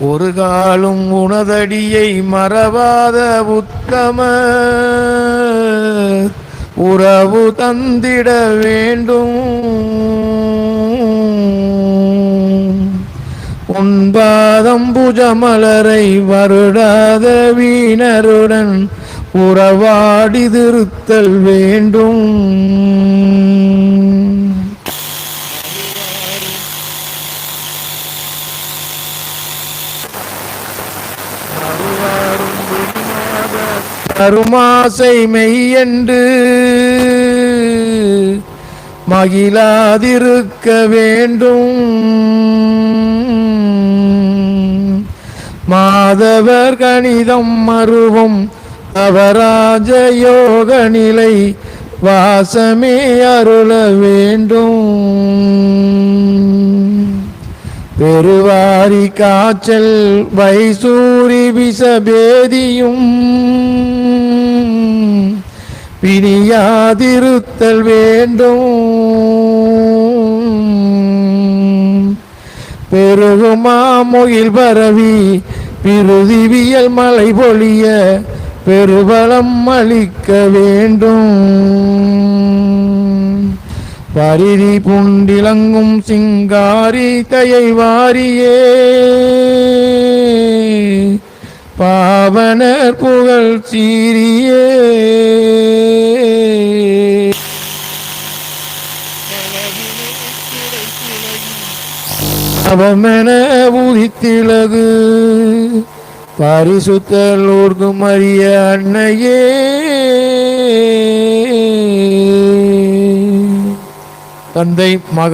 ஒரு காலும் உனதடியை மறவாத உத்தம. உறவு தந்திட வேண்டும். உன்பாதம் புஜமலரை வருடாத வீணருடன் உறவாடி திருத்தல் வேண்டும். கருமாசை மெய்யென்று மகிழாதிருக்க வேண்டும். மாதவர் கணிதம் மருவும் அவராஜ யோக நிலை வாசமே அருள வேண்டும். பெருவாரி காய்ச்சல் வைசூரி விஷபேதியும் பிணியாதிருத்தல் வேண்டும். பெருகுமா முகில் பரவி பிருதிவியல் மலை பொழிய பெருபலம் அளிக்க வேண்டும். பரிதி புண்டிலங்கும் சிங்காரி கையை வாரியே பாவனர் புகழ் சீரியே. அவமென உதித்திலகு. பரிசுத்தல் ஊர்க்கும் அறிய அன்னையே. தந்தை மக